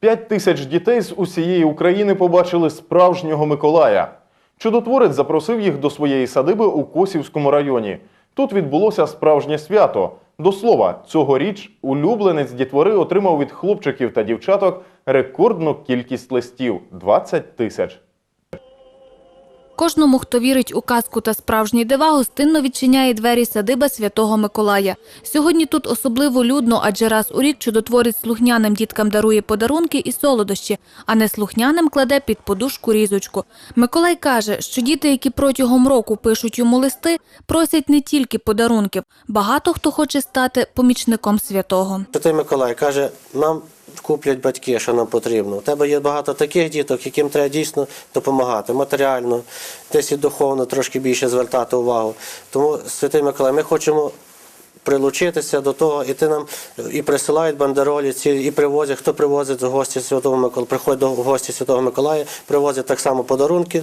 П'ять тисяч дітей з усієї України побачили справжнього Миколая. Чудотворець запросив їх до своєї садиби у Косівському районі. Тут відбулося справжнє свято. До слова, цьогоріч улюбленець дітвори отримав від хлопчиків та дівчаток рекордну кількість листів 20 тисяч. Кожному, хто вірить у казку та справжні дива, гостинно відчиняє двері садиба Святого Миколая. Сьогодні тут особливо людно, адже раз у рік чудотворець слухняним діткам дарує подарунки і солодощі, а не слухняним кладе під подушку різочку. Миколай каже, що діти, які протягом року пишуть йому листи, просять не тільки подарунків. Багато хто хоче стати помічником святого. Святий Миколай каже, нам куплять батьки, що нам потрібно. У тебе є багато таких діток, яким треба дійсно допомагати матеріально, десь і духовно трошки більше звертати увагу. Тому, Святий Миколай, ми хочемо прилучитися до того, і ти нам і присилають бандеролі, ці, і привозять, хто привозить гості Святого Миколая, приходять до гості Святого Миколая, привозять так само подарунки.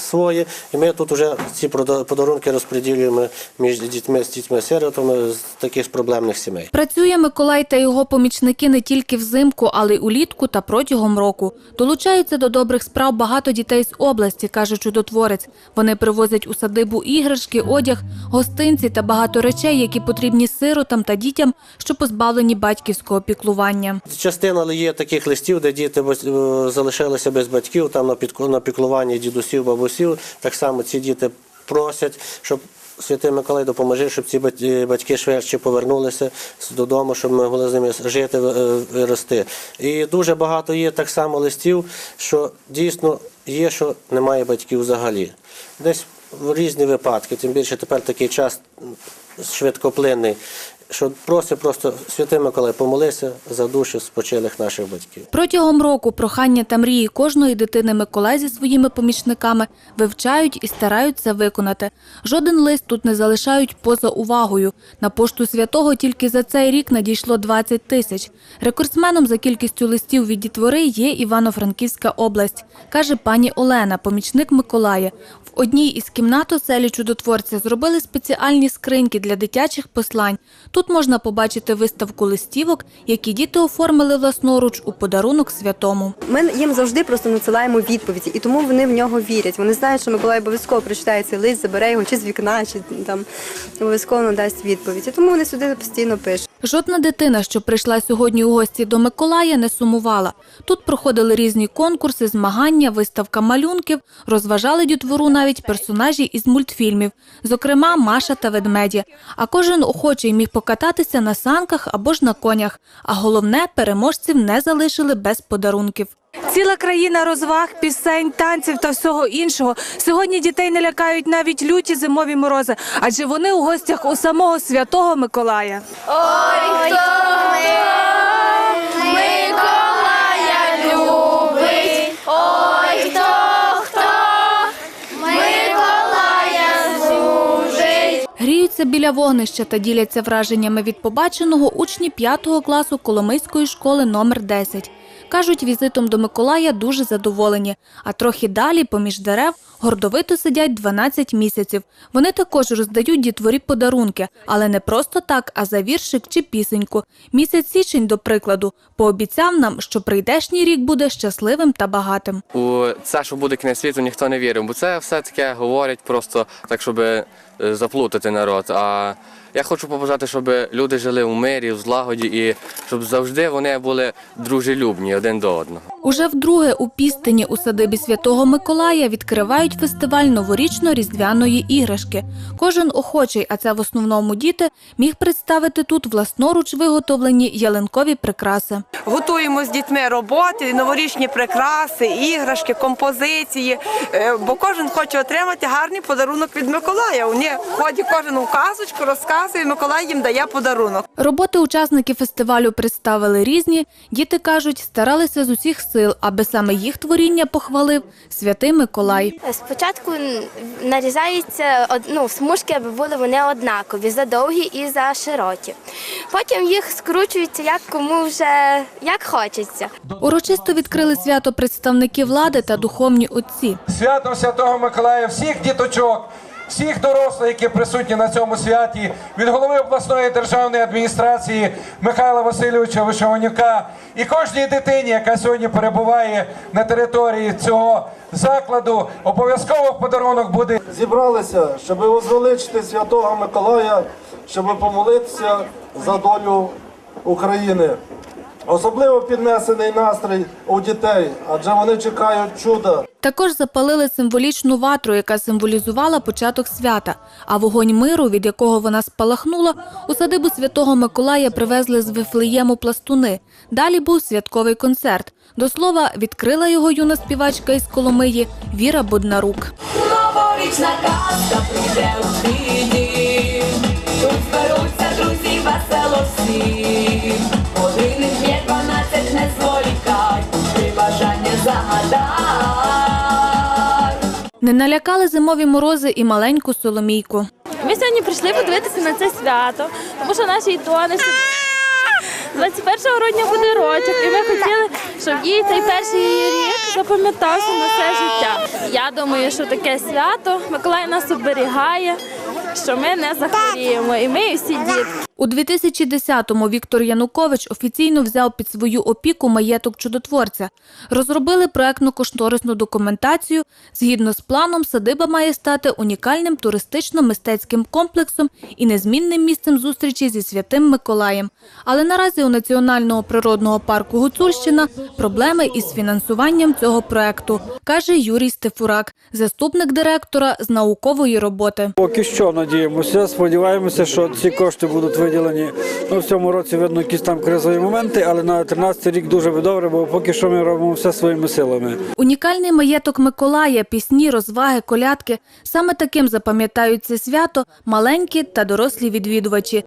Свої, і ми тут вже ці подарунки розподілюємо між дітьми з дітьми-сиротами з таких проблемних сімей. Працює Миколай та його помічники не тільки взимку, але й улітку та протягом року. Долучаються до добрих справ багато дітей з області, каже чудотворець. Вони привозять у садибу іграшки, одяг, гостинці та багато речей, які потрібні сиротам та дітям, що позбавлені батьківського піклування. Частина є таких листів, де діти е, залишилися без батьків, там на піклуванні дідусів, бабусів. Так само ці діти просять, щоб Святий Миколай допоможи, щоб ці е, батьки швидше повернулися додому, щоб ми могли з ними жити, е, і дуже багато є так само листів, що дійсно є, що немає батьків взагалі. Десь різні випадки, тим більше тепер такий час швидкоплинний, що просить просто Святий Миколай, помолися за душі спочилих наших батьків. Протягом року прохання та мрії кожної дитини Миколай зі своїми помічниками вивчають і стараються виконати. Жоден лист тут не залишають поза увагою. На пошту святого тільки за цей рік надійшло 20 тисяч. Рекордсменом за кількістю листів від дітвори є Івано-Франківська область, каже пані Олена, помічник Миколая. В одній із кімнат оселі чудотворця зробили спеціальні скриньки для дитячих послань. Можна побачити виставку листівок, які діти оформили власноруч у подарунок святому. Ми їм завжди просто надсилаємо відповіді, і тому вони в нього вірять. Вони знають, що Миколай обов'язково прочитає цей лист, забере його чи з вікна, чи там обов'язково надасть відповідь. І тому вони сюди постійно пишуть. Жодна дитина, що прийшла сьогодні у гості до Миколая, не сумувала. Тут проходили різні конкурси, змагання, виставка малюнків, розважали дітвору навіть персонажі із мультфільмів, зокрема Маша та ведмеді. А кожен охочий міг покататися на санках або ж на конях. А головне, переможців не залишили без подарунків. Ціла країна розваг, пісень, танців та всього іншого. Сьогодні дітей не лякають навіть люті зимові морози, адже вони у гостях у самого святого Миколая. Гріються біля вогнища та діляться враженнями від побаченого учні 5 класу Коломийської школи номер 10. Кажуть, візитом до Миколая дуже задоволені, а трохи далі, поміж дерев, гордовито сидять 12 місяців. Вони також роздають дітворі подарунки, але не просто так, а за віршик чи пісеньку. Місяць січень, до прикладу, пообіцяв нам, що прийдешній рік буде щасливим та багатим. У це, що буде кінець світу, ніхто не вірив, бо це все таке говорять просто так, щоб заплутати народ. А я хочу побажати, щоб люди жили у мирі, в злагоді і щоб завжди вони були дружелюбні один до одного. Уже вдруге у Пістині у садибі Святого Миколая відкривають фестиваль новорічно-різдвяної іграшки. Кожен охочий, а це в основному діти, міг представити тут власноруч виготовлені ялинкові прикраси. Готуємо з дітьми роботи, новорічні прикраси, іграшки, композиції, е, бо кожен хоче отримати гарний подарунок від Миколая. У Вони ходять кожен у казочку, розказує, Миколай їм дає подарунок. Роботи учасників фестивалю представили різні. Діти кажуть, старалися з усіх сил, аби саме їх творіння похвалив святий Миколай. Спочатку нарізаються ну, смужки, аби були вони однакові, задовгі і за широкі. Потім їх скручуються як кому вже як хочеться. Урочисто відкрили свято представники влади та духовні отці. Свято Святого Миколая всіх діточок всіх дорослих, які присутні на цьому святі, від голови обласної державної адміністрації Михайла Васильовича Вишиванюка і кожній дитині, яка сьогодні перебуває на території цього закладу, обов'язково в подарунок буде зібралися, щоб возвеличити Святого Миколая, щоб помолитися за долю України. Особливо піднесений настрій у дітей, адже вони чекають чуда. Також запалили символічну ватру, яка символізувала початок свята. А вогонь миру, від якого вона спалахнула, у садибу святого Миколая привезли з Вифлеєму пластуни. Далі був святковий концерт. До слова, відкрила його юна співачка із Коломиї Віра Боднарук. Новорічна казка прийде у твій. Тут зберуться друзі, весело всі. Не налякали зимові морози і маленьку Соломійку. Ми сьогодні прийшли подивитися на це свято, тому що нашій донечці 21 грудня буде рочок, і ми хотіли, щоб їй цей перший її рік запам'ятався на все життя. Я думаю, що таке свято Миколай нас оберігає, що ми не захворіємо, і ми і всі діти. У 2010-му Віктор Янукович офіційно взяв під свою опіку маєток чудотворця. Розробили проектно-кошторисну документацію. Згідно з планом, садиба має стати унікальним туристично-мистецьким комплексом і незмінним місцем зустрічі зі святим Миколаєм. Але наразі у Національного природного парку Гуцульщина проблеми із фінансуванням цього проекту, каже Юрій Стефурак, заступник директора з наукової роботи. Поки що надіємося, сподіваємося, що ці кошти будуть виділені. Ну, в цьому році видно якісь там кризові моменти, але на 13 рік дуже добре, бо поки що ми робимо все своїми силами. Унікальний маєток Миколая, пісні, розваги, колядки. Саме таким запам'ятають це свято маленькі та дорослі відвідувачі.